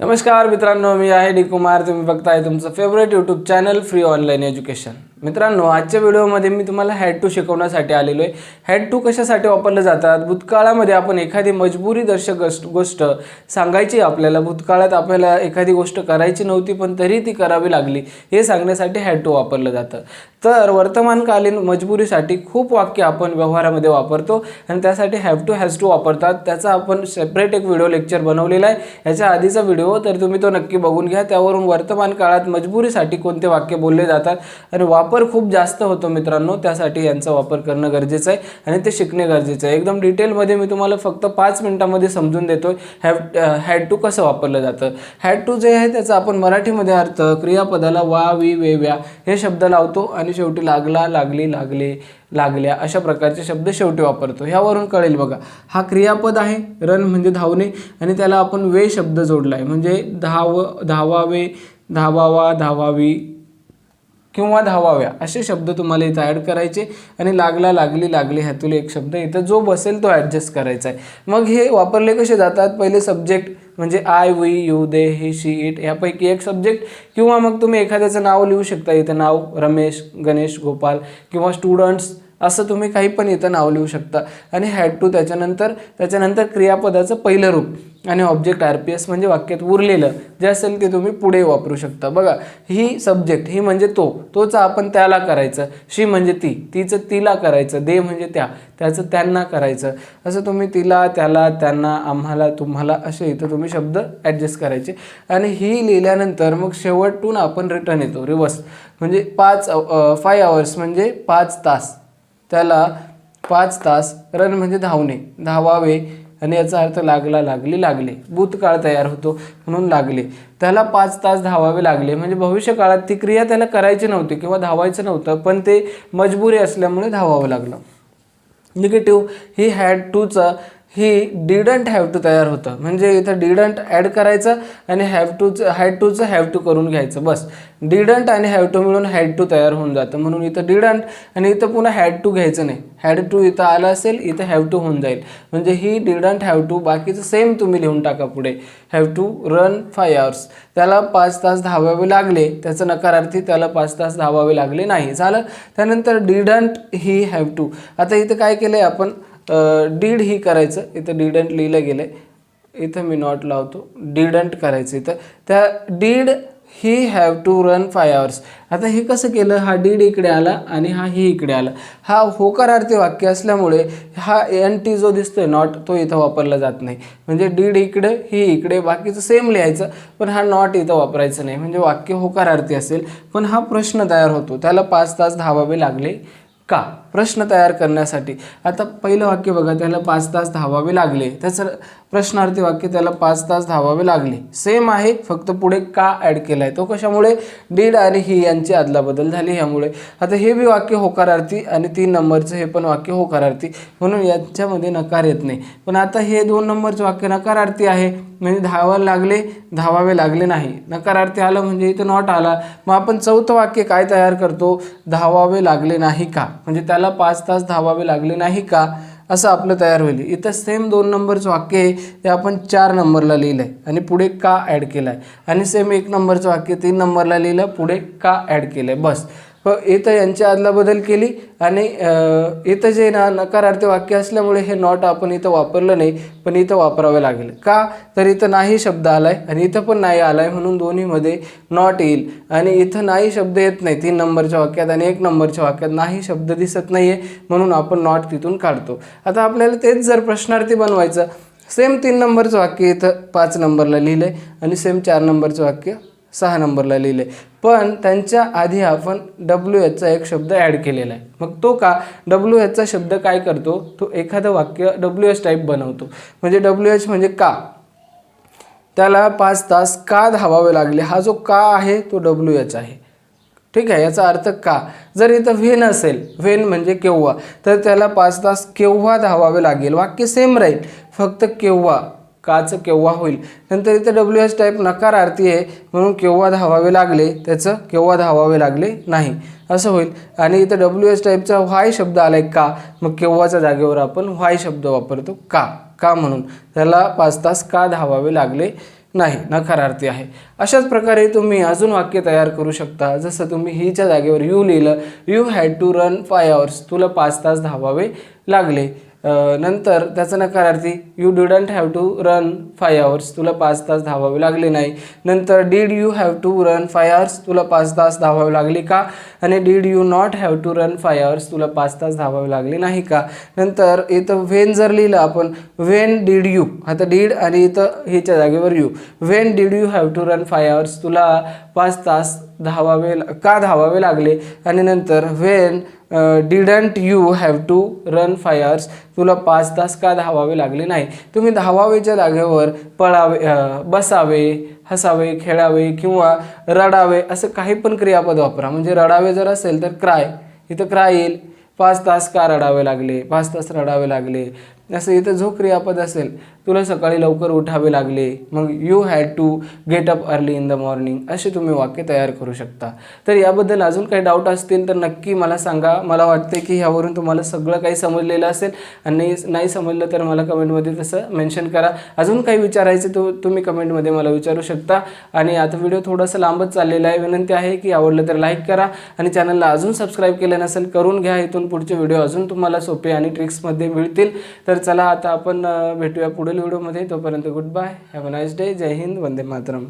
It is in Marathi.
नमस्कार मित्रांनो मी आहे डी कुमार तुम्ही बघताय तुमचं favourite YouTube channel free online education मित्रांनो आजच्या व्हिडिओमध्ये मी तुम्हाला हॅड टू शिकवण्यासाठी आलेलो आहे. हॅड टू कशासाठी वापरलं जातात? भूतकाळामध्ये आपण एखादी मजबुरी दर्शक गोष्ट गोष्ट सांगायची आपल्याला भूतकाळात आपल्याला एखादी गोष्ट करायची नव्हती पण तरी ती करावी लागली हे सांगण्यासाठी हॅड टू वापरलं जातं. तर वर्तमानकालीन मजबुरीसाठी खूप वाक्य आपण व्यवहारामध्ये वापरतो आणि त्यासाठी हॅव टू हॅज टू वापरतात. त्याचा आपण सेपरेट एक व्हिडिओ लेक्चर बनवलेला आहे. याच्या आधीचा व्हिडिओ तर तुम्ही तो नक्की बघून घ्या. त्यावरून वर्तमान काळात मजबुरीसाठी कोणते वाक्य बोलले जातात आणि वाप वापर खूप जास्त होतो मित्रांनो त्यासाठी यांचा वापर करणं गरजेचं आहे आणि ते शिकणे गरजेचं आहे. एकदम डिटेलमध्ये मी तुम्हाला फक्त पाच मिनिटामध्ये समजून देतो हॅव हॅड टू कसं वापरलं जातं. हॅड टू जे आहे त्याचा आपण मराठीमध्ये अर्थ क्रियापदाला वा वी वे व्या हे शब्द लावतो आणि शेवटी लागला लागली लागले लागल्या अशा प्रकारचे शब्द शेवटी वापरतो. ह्यावरून कळेल बघा. हा क्रियापद आहे रन म्हणजे धावणे आणि त्याला आपण वे शब्द जोडला आहे. म्हणजे धाव धावावे धावावा धावावी किंवा धावाव्या असे शब्द तुम्हाला इथं ॲड करायचे आणि लागला लागली लागली ह्यातून एक शब्द इथं जो बसेल तो ॲडजस्ट करायचा आहे. मग हे वापरले कसे जातात? पहिले सब्जेक्ट म्हणजे I we you they he she it यापैकी एक सब्जेक्ट किंवा मग तुम्ही एखाद्याचं नाव लिहू शकता. इथं नाव रमेश गणेश गोपाल किंवा स्टुडंट्स असं तुम्ही काही पण इथं नाव लिहू शकता. आणि हॅड टू त्याच्यानंतर त्याच्यानंतर क्रियापदाचं पहिलं रूप आणि ऑब्जेक्ट आर पी एस म्हणजे वाक्यात उरलेलं जे असेल ते तुम्ही पुढे वापरू शकता. बघा ही सब्जेक्ट ही म्हणजे तो तोच आपण त्याला करायचं. शी म्हणजे ती तिचं तिला करायचं. दे म्हणजे त्या त्याचं त्यांना करायचं. असं तुम्ही तिला त्याला त्यांना आम्हाला तुम्हाला असे इथं तुम्ही शब्द ॲडजस्ट करायचे. आणि ही लिहिल्यानंतर मग शेवटून आपण रिटर्न येतो. रिवर्स म्हणजे पाच फाय आवर्स म्हणजे पाच तास. त्याला पाच तास रन म्हणजे धावणे. धावावे आणि याचा अर्थ लागला लागली लागले. भूतकाळ तयार होतो म्हणून लागले. त्याला पाच तास धावावे लागले. म्हणजे भविष्य काळात ती क्रिया त्याला करायची नव्हती किंवा धावायचं नव्हतं पण ते मजबुरी असल्यामुळे धावावं लागलं. निगेटिव्ह ही हॅड टूचं ही डिडंट हॅव टू तयार होतं. म्हणजे इथं डिडंट ॲड करायचं आणि हॅव टूचं हॅड टूचं हॅव टू करून घ्यायचं. बस. डिडंट आणि हॅव टू मिळून हॅड टू तयार होऊन जातं. म्हणून इथं डिडंट आणि इथं पुन्हा हॅड टू घ्यायचं नाही. हॅड टू इथं आलं असेल इथं हॅव टू होऊन जाईल. म्हणजे ही डिडंट हॅव टू बाकीचं सेम तुम्ही लिहून टाका पुढे. Have to run five hours त्याला पाच तास धावावे लागले त्याचं नकारार्थी त्याला पाच तास धावावे लागले नाही. झालं. त्यानंतर डिडंट ही हॅव टू आता इथं काय केलं आहे आपण? डीड ही करायचं. इथं डिडंट लिहिलं गेलं आहे इथं मी नॉट लावतो. डिडंट करायचं इथं. त्या did he have to run five hours आता हे कसं केलं? हा डीड इकडे आला आणि हा ही इकडे आला. हा होकारार्थी वाक्य असल्यामुळे हा एन टी जो दिसतोय नॉट तो इथं वापरला जात नाही. म्हणजे डीड इकडे ही इकडे बाकीचं सेम लिहायचं पण हा नॉट इथं वापरायचं नाही. म्हणजे वाक्य होकारार्थी असेल. पण हा प्रश्न तयार होतो. त्याला पाच तास धावावे लागले का? प्रश्न तयार करण्यासाठी. आता पहिलं वाक्य बघा त्याला पाच तास धावावे लागले. त्याचं प्रश्नार्थी वाक्य त्याला पाच तास धावावे लागले. सेम आहे फक्त पुढे का ॲड केला आहे तो कशामुळे? डीड आणि ही यांची अदलाबदल झाली ह्यामुळे आता हे बी वाक्य होकारार्थी आणि तीन नंबरचं हे पण वाक्य होकारार्थी. म्हणून याच्यामध्ये नकार येत नाही. पण आता हे दोन नंबरचं वाक्य नकारार्थी आहे. म्हणजे धावायला लागले धावावे लागले नाही. नकारार्थी आलं म्हणजे इथं नॉट आला. मग आपण चौथं वाक्य काय तयार करतो? धावावे लागले नाही का? म्हणजे त्याला पाच तास धावावे लागले नाही का? असं आपलं तयार होईल. इथं सेम दोन नंबरचं वाक्य आहे ते आपण चार नंबरला लिहिलं आहे आणि पुढे का ॲड केलं आहे आणि सेम एक नंबरचं वाक्य तीन नंबरला लिहिलं पुढे का ॲड केलं आहे बस. हो, इथं यांची अदलाबदल केली आणि इथं जे ना नकारार्थी वाक्य असल्यामुळे हे नॉट आपण इथं वापरलं नाही पण इथं वापरावे लागेल. का? तर इथं नाही शब्द आलाय आणि इथं पण नाही आलाय म्हणून दोन्हीमध्ये नॉट येईल. आणि इथं नाही शब्द येत नाही तीन नंबरच्या वाक्यात आणि एक नंबरच्या वाक्यात नाही शब्द दिसत नाही आहे म्हणून आपण नॉट तिथून काढतो. आता आपल्याला तेच जर प्रश्नार्थी बनवायचं सेम तीन नंबरचं वाक्य इथं पाच नंबरला लिहिलं आहे आणि सेम चार नंबरचं वाक्य सहा नंबरला लिहिले. पण त्यांच्या आधी आपण डब्ल्यू एचचा एक शब्द ॲड केलेला आहे. मग तो का? डब्ल्यू एचचा शब्द काय करतो? तो एखादं वाक्य डब्ल्यू एच टाईप बनवतो. म्हणजे डब्ल्यू एच म्हणजे का? त्याला पाच तास का धावावे लागले? हा जो का आहे तो डब्ल्यू एच आहे. ठीक आहे? याचा अर्थ का? जर इथं व्हेन असेल व्हेन म्हणजे केव्हा? तर त्याला पाच तास केव्हा धावावे लागेल? वाक्य सेम राहील. फक्त केव्हा? काचं केव्हा होईल? नंतर इथं डब्ल्यू एच टाईप नकारार्थी आहे म्हणून केव्हा धावावे लागले? त्याचं केव्हा धावावे लागले नाही. असं होईल. आणि इथं डब्ल्यू एच टाईपचा व्हाय शब्द आला आहे का? मग केव्हाच्या जागेवर आपण व्हाय शब्द वापरतो? का? का म्हणून? त्याला पाच तास का धावावे लागले नाही? नकारार्थी आहे. अशाच प्रकारे तुम्ही अजून वाक्य तयार करू शकता. जसं तुम्ही हीच्या जागेवर यू लिहिलं you had to run five hours तुला पाच तास धावावे लागले. नंतर त्याचं नकारार्थी you didn't have to run five hours तुला पाच तास धावावे लागले नाही. नंतर did you have to run five hours तुला पाच तास धावावे लागले का? आणि did you not have to run five hours तुला पाच तास धावावे लागले नाही का? नंतर इथं व्हेन जर लिहिलं आपण व्हेन डीड यू आता डीड आणि इथं ह्याच्या जागेवर you when did you have to run five hours तुला पाच तास धावावे का धावावे लागले? आणि नंतर when didn't you have to run five hours तुला पाच तास का धावावे लागले नाही? तुम्ही धावावेच्या जागेवर पळावे uh, बसावे हसावे खेळावे किंवा रडावे असं काही पण क्रियापद वापरा. म्हणजे रडावे जर असेल तर क्राय इथं क्राय येईल. पाच तास का रडावे लागले? पाच तास रडावे लागले? असं इथं जो क्रियापद असेल तुला सकाळी लवकर उठावे लागले मग you had to get up early in the morning असे तुम्ही वाक्य तयार करू शकता. तर याबद्दल अजून काही डाऊट असतील तर नक्की मला सांगा. मला वाटते की ह्यावरून तुम्हाला सगळं काही समजलेलं असेल. आणि नाही समजलं तर मला कमेंटमध्ये तसं मेन्शन करा. अजून काही विचारायचं तो तुम्ही कमेंटमध्ये मला विचारू शकता. आणि आता व्हिडिओ थोडासा लांबच चाललेला आहे. विनंती आहे की आवडलं तर लाईक करा. आणि चॅनलला अजून सबस्क्राईब केलं नसेल करून घ्या. इथून पुढचे व्हिडिओ अजून तुम्हाला सोपे आणि ट्रिक्समध्ये मिळतील. तर चला आता आपण भेटूया पुढील व्हिडिओमध्ये तोपर्यंत good bye have a nice day Jai Hind Vande Mataram